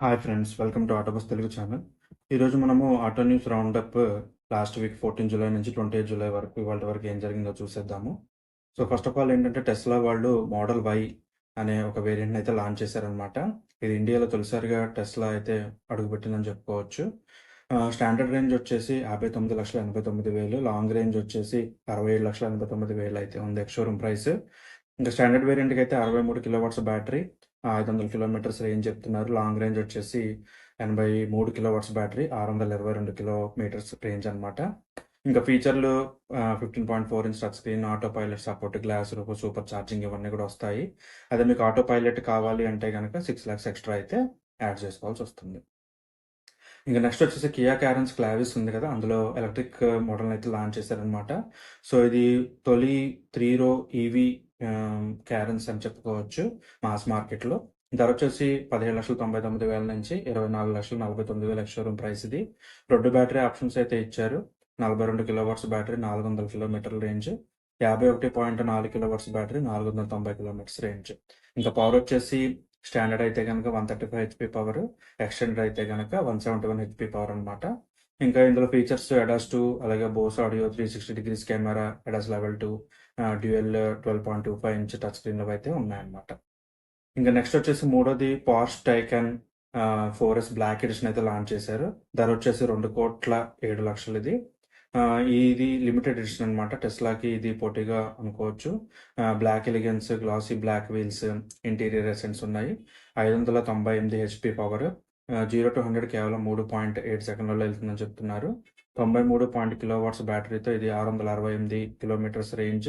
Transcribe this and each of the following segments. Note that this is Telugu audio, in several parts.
Hi friends welcome to Autobus Telugu channel ఈరోజు మనము auto news roundup last week fourteen July నుంచి ట్వంటీ ఎయిట్ జూలై వరకు ఇవాళ వరకు ఏం జరిగిందో చూసేద్దాము. సో ఫస్ట్ ఆఫ్ ఆల్ ఏంటంటే టెస్లా వాళ్ళు మోడల్ వై అనే ఒక వేరియంట్ అయితే లాంచ్ చేశారనమాట ఇది ఇండియాలో తొలిసారిగా టెస్లా అయితే అడుగుపెట్టిందని చెప్పుకోవచ్చు. స్టాండర్డ్ రేంజ్ వచ్చేసి యాభై తొమ్మిది లక్షల ఎనభై తొమ్మిది వేలు లాంగ్ రేంజ్ వచ్చేసి అరవై ఏడు లక్షల ఎనభై తొమ్మిది వేలు అయితే ఉంది ఎక్స్ షోరూమ్ ప్రైస్. ఇంకా స్టాండర్డ్ వేరియంట్కి అయితే అరవై మూడు కిలో వాట్స్ బ్యాటరీ ఐదు వందల కిలోమీటర్స్ రేంజ్ చెప్తున్నారు. లాంగ్ రేంజ్ వచ్చేసి ఎనభై మూడు కిలో వాట్స్ బ్యాటరీ ఆరు వందల ఇరవై రెండు కిలోమీటర్స్ రేంజ్ అనమాట ఇంకా ఫీచర్లు fifteen point four inch touch screen auto pilot support glass roof super charging ఇవన్నీ కూడా వస్తాయి. అదే మీకు ఆటో పైలట్ కావాలి అంటే కనుక సిక్స్ ల్యాక్స్ ఎక్స్ట్రా అయితే యాడ్ చేసుకోవాల్సి వస్తుంది. ఇంకా నెక్స్ట్ వచ్చేసి కియా క్యారెన్స్ క్లావిస్ ఉంది కదా అందులో ఎలక్ట్రిక్ మోడల్ అయితే లాంచ్ చేశారనమాట సో ఇది తొలి త్రీ రో ఈవీ క్యారెన్స్ అని చెప్పుకోవచ్చు మాస్ మార్కెట్లో. ధర వచ్చేసి పదిహేడు లక్షల తొంభై తొమ్మిది వేల నుంచి ఇరవై నాలుగు లక్షల నలభై తొమ్మిది వేల షోరూమ్ ప్రైస్ ఇది. రెండు బ్యాటరీ ఆప్షన్స్ అయితే ఇచ్చారు. నలభై రెండు కిలో వాట్స్ బ్యాటరీ నాలుగు వందల కిలోమీటర్ల రేంజ్. యాభై ఒకటి పాయింట్ నాలుగు కిలోవాట్స్ బ్యాటరీ నాలుగు వందల తొంభై కిలోమీటర్స్ రేంజ్. ఇంకా పవర్ వచ్చేసి స్టాండర్డ్ అయితే కనుక one thirty five HP power extended అయితే కనుక one seventy one HP power అనమాట ఇంకా ఇందులో ఫీచర్స్ ఎడాస్ టూ అలాగే Bose audio three sixty degrees camera ADAS level two dual twelve point two five inch touch స్క్రీన్లు అయితే ఉన్నాయన్నమాట. ఇంకా నెక్స్ట్ వచ్చేసి మూడోది Porsche Taycan four S black edition అయితే లాంచ్ చేశారు. ధర వచ్చేసి రెండు కోట్ల ఏడు లక్షలు ఇది ఇది లిమిటెడ్ ఎడిషన్ అనమాట టెస్లాకి ఇది పోటీగా అనుకోవచ్చు. Black elegance glossy black wheels interior essence ఉన్నాయి. ఐదు వందల తొంభై ఎనిమిది HP power zero to hundred కేవలం మూడు పాయింట్ ఎయిట్ సెకండ్లలో వెళ్తుందని చెప్తున్నారు. తొంభై మూడు పాయింట్ కిలో వాట్స్ బ్యాటరీతో ఇది ఆరు వందల అరవై ఎనిమిది kilometres range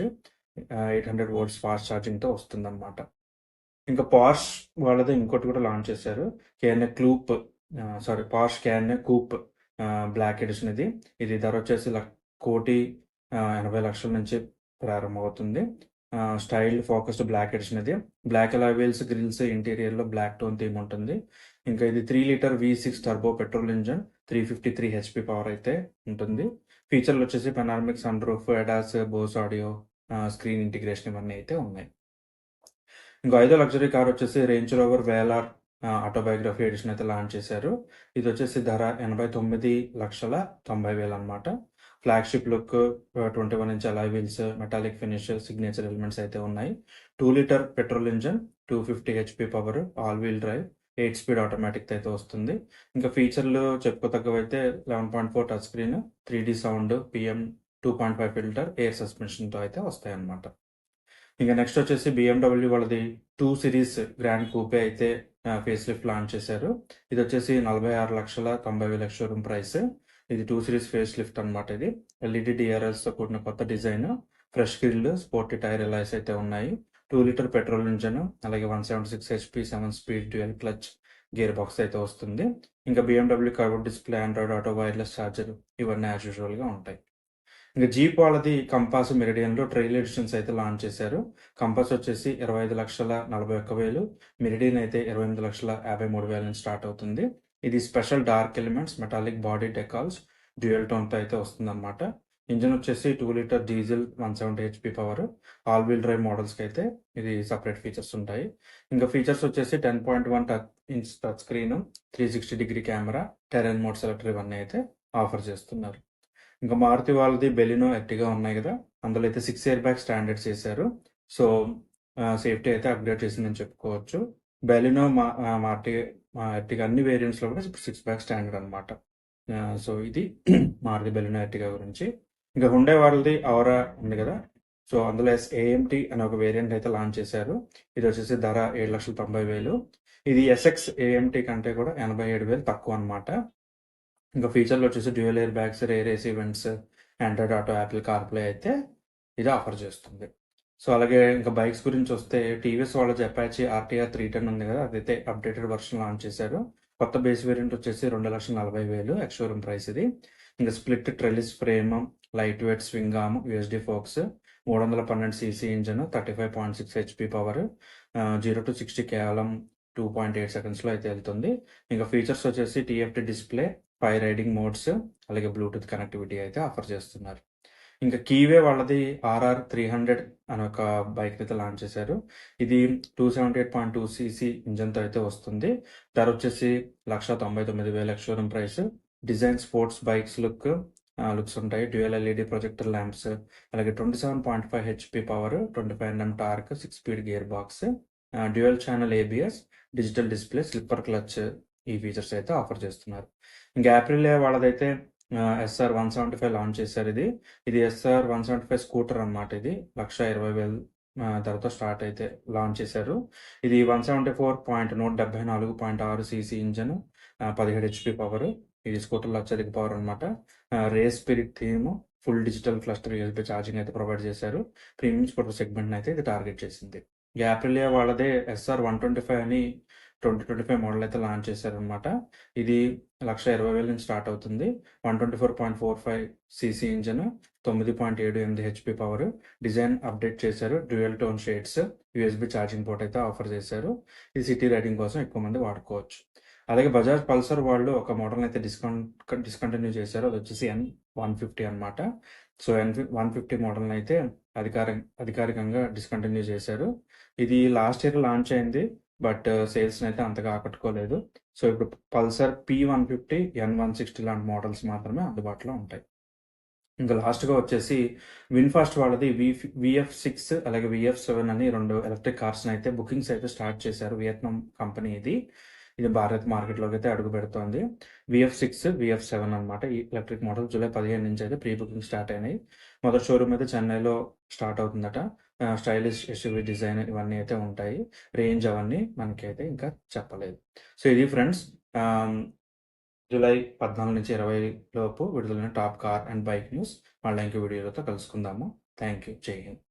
eight hundred volts fast ఛార్జింగ్తో వస్తుందన్నమాట. ఇంకా పార్ష్ వాళ్ళది ఇంకోటి కూడా లాంచ్ చేశారు. Cayenne coupe sorry Porsche Cayenne coupe black edition ఇది ఇది ధర వచ్చేసి కోటి ఎనభై లక్షల నుంచి ప్రారంభమవుతుంది. స్టైల్ ఫోకస్డ్ బ్లాక్ ఎడిషన్ ఇది బ్లాక్ అలా వీల్స్ గ్రిల్స్ ఇంటీరియర్లో బ్లాక్ టోన్ థీమ్ ఉంటుంది. ఇంకా ఇది three litre V six turbo petrol engine three fifty three HP power అయితే ఉంటుంది. ఫీచర్లు వచ్చేసి panoramic roof ADAS Bose audio screen integration ఇవన్నీ అయితే ఉన్నాయి. ఇంకో ఐదో లగ్జరీ కార్ వచ్చేసి Range Rover Velar autobiography edition అయితే లాంచ్ చేశారు. ఇది వచ్చేసి ధర ఎనభై తొమ్మిది లక్షల తొంభై వేలు అనమాట flagship look twenty one inch alloy wheels metallic finish signature elements అయితే ఉన్నాయి. Two litre petrol engine two fifty HP power all wheel drive eight speed automatic అయితే వస్తుంది. ఇంకా ఫీచర్లు చెప్పుకోతగ్గవైతే eleven point four touch screen three D sound PM two point five filter air సస్పెన్షన్తో అయితే వస్తాయి అన్నమాట. ఇంకా నెక్స్ట్ వచ్చేసి బిఎండబ్ల్యూ వాళ్ళది టూ సిరీస్ గ్రాండ్ కూపే అయితే ఫేస్ లిఫ్ట్ లాంచ్ చేశారు. ఇది వచ్చేసి నలభై ఆరు లక్షల తొంభై వేల షోరూమ్ ప్రైస్ ఇది టూ సిరీస్ ఫేస్ లిఫ్ట్ అనమాట ఇది ఎల్ఈడి డిఆర్ఎల్స్తో కూడిన కొత్త design fresh grille sporty tyre alloys అయితే ఉన్నాయి. టూ లీటర్ పెట్రోల్ ఇంజన్ అలాగే one seventy six HP seven speed dual clutch gear box అయితే వస్తుంది. ఇంకా BMW curve display Android auto wireless charger ఇవన్నీ యాజ్ యూజువల్గా ఉంటాయి. ఇంకా జీప్ వాళ్ళది కంపాస్ మెరిడియన్లో ట్రైల్ ఎడిషన్స్ అయితే లాంచ్ చేశారు. కంపాస్ వచ్చేసి ఇరవై ఐదు లక్షల నలభై ఒక్క వేలు. మెరిడియన్ అయితే ఇరవై ఎనిమిది లక్షల యాభై మూడు వేల నుంచి స్టార్ట్ అవుతుంది. ఇది special dark elements metallic body decals dual టోన్తో అయితే వస్తుందన్నమాట. ఇంజన్ వచ్చేసి two litre diesel one seventy HP power all wheel drive మోడల్స్కి అయితే ఇది సపరేట్ ఫీచర్స్ ఉంటాయి. ఇంకా ఫీచర్స్ వచ్చేసి ten point one touch inch touch screen three sixty degree camera terrain mode selector ఇవన్నీ అయితే ఆఫర్ చేస్తున్నారు. ఇంకా మారుతి వాళ్ళది బెలినో ఎర్టిగా ఉన్నాయి కదా అందులో అయితే సిక్స్ ఇయర్ బ్యాగ్ స్టాండర్డ్ చేశారు. సో సేఫ్టీ అయితే అప్గ్రేడ్ చేసిందని చెప్పుకోవచ్చు. బెలినో మా మార్టి ఎర్టిగా అన్ని వేరియంట్స్లో కూడా సిక్స్ బ్యాక్ స్టాండర్డ్ అనమాట సో ఇది మారుతి బెలినో ఎర్టిగా గురించి. ఇంకా హుండే వాళ్ళది అవరా ఉంది కదా సో అందులో ఎస్ ఏఎంటీ అనే ఒక వేరియంట్ అయితే లాంచ్ చేశారు. ఇది వచ్చేసి ధర ఏడు లక్షల తొంభై వేలు. ఇది ఎస్ఎక్స్ ఏఎంటీ కంటే కూడా ఎనభై ఏడు వేలు తక్కువ అనమాట ఇంకా ఫీచర్లు వచ్చేసి dual airbags rear AC vents Android auto Apple CarPlay అయితే ఇది ఆఫర్ చేస్తుంది. సో అలాగే ఇంకా బైక్స్ గురించి వస్తే టీవీఎస్ వాళ్ళ అపాచీ ఆర్టీఆర్ త్రీ టెన్ ఉంది కదా అదైతే అప్డేటెడ్ వర్షన్ లాంచ్ చేశారు. కొత్త బేస్ వేరియంట్ వచ్చేసి రెండు లక్షల నలభై వేలు ఎక్స్షోరూమ్ ప్రైస్ ఇది. ఇంకా split trellis frame light weight swing arm USD forks మూడు వందల పన్నెండు CC engine thirty five point six HP power zero to sixty కేవలం టూ పాయింట్ ఎయిట్ సెకండ్స్లో అయితే వెళ్తుంది. ఇంకా ఫీచర్స్ వచ్చేసి TFT display five riding modes అలాగే బ్లూటూత్ కనెక్టివిటీ అయితే ఆఫర్ చేస్తున్నారు. ఇంకా కీవే వాళ్ళది ఆర్ఆర్ త్రీ హండ్రెడ్ అని ఒక బైక్ అయితే లాంచ్ చేశారు. ఇది two seventy eight point two CC ఇంజన్తో అయితే వస్తుంది. ధర వచ్చేసి లక్ష తొంభై తొమ్మిది వేల showroom price. Design sports bikes look looks ఉంటాయి. డ్యూయల్ ఎల్ఈడి ప్రొజెక్టర్ ల్యాంప్స్ అలాగే twenty seven point five HP power twenty five NM torque six speed gear box dual channel ABS digital display slipper clutch ఈ ఫీచర్స్ అయితే ఆఫర్ చేస్తున్నారు. ఇంకా Aprilia వాళ్ళదైతే SR one seventy five launch చేశారు ఇది. ఇది SR one seventy five scooter అనమాట ఇది. లక్ష ఇరవై వేలు ధరతో స్టార్ట్ అయితే లాంచ్ చేశారు. ఇది వన్ సెవెంటీ ఫోర్ పాయింట్ నూట డెబ్బై నాలుగు పాయింట్ ఆరు సీసీ ఇంజన్ పదిహేడు హెచ్పి పవర్ ఇది స్కూటర్లో అత్యధిక పవర్ అనమాట race spirit theme full digital cluster USB charging అయితే ప్రొవైడ్ చేశారు. ప్రీమియం స్కూటర్ సెగ్మెంట్ అయితే ఇది టార్గెట్ చేసింది. యాప్రిలియా వాళ్ళదే ఎస్ఆర్ వన్ ట్వంటీ ఫైవ్ అని ట్వంటీ ట్వంటీ ఫైవ్ మోడల్ అయితే లాంచ్ చేశారనమాట ఇది లక్ష ఇరవై వేల నుంచి స్టార్ట్ అవుతుంది. One twenty four point four five CC engine తొమ్మిది పాయింట్ ఏడు ఎనిమిది హెచ్పి పవర్. డిజైన్ అప్డేట్ చేశారు. Dual tone shades USB charging port అయితే ఆఫర్ చేశారు. ఇది సిటీ రైడింగ్ కోసం ఎక్కువ మంది వాడుకోవచ్చు. అలాగే బజాజ్ పల్సర్ వాళ్ళు ఒక మోడల్ అయితే డిస్కౌంట్ డిస్కంటిన్యూ చేశారు. అది వచ్చేసి ఎన్ వన్ ఫిఫ్టీ అనమాట సో ఎన్ వన్ ఫిఫ్టీ మోడల్ని అయితే అధికార అధికారికంగా డిస్కంటిన్యూ చేశారు. ఇది లాస్ట్ ఇయర్ లాంచ్ అయింది బట్ సేల్స్ని అయితే అంతగా ఆకట్టుకోలేదు. సో ఇప్పుడు Pulsar P one fifty N one sixty లాంటి మోడల్స్ మాత్రమే అందుబాటులో ఉంటాయి. ఇంకా లాస్ట్గా వచ్చేసి విన్ఫాస్ట్ వాళ్ళది వి విఎఫ్ సిక్స్ అలాగే విఎఫ్ సెవెన్ అని రెండు ఎలక్ట్రిక్ కార్స్ని అయితే బుకింగ్స్ అయితే స్టార్ట్ చేశారు. వియత్నాం కంపెనీ ఇది. ఇది భారత్ మార్కెట్లోకి అయితే అడుగు పెడుతోంది. విఎఫ్ సిక్స్ విఎఫ్ సెవెన్ అనమాట ఈ ఎలక్ట్రిక్ మోడల్ జూలై పదిహేను నుంచి అయితే ప్రీ బుకింగ్ స్టార్ట్ అయినాయి. మొదటి షోరూమ్ అయితే చెన్నైలో స్టార్ట్ అవుతుందట. స్టైలిష్ ఎస్యూవి డిజైన్ ఇవన్నీ అయితే ఉంటాయి. రేంజ్ అవన్నీ మనకి అయితే ఇంకా చెప్పలేదు. సో ఇది ఫ్రెండ్స్ జూలై పద్నాలుగు నుంచి ఇరవై లోపు విడుదలైన top car and bike news. మళ్ళీ ఇంకో వీడియోలతో కలుసుకుందాము. థ్యాంక్ యూ జై హింద్.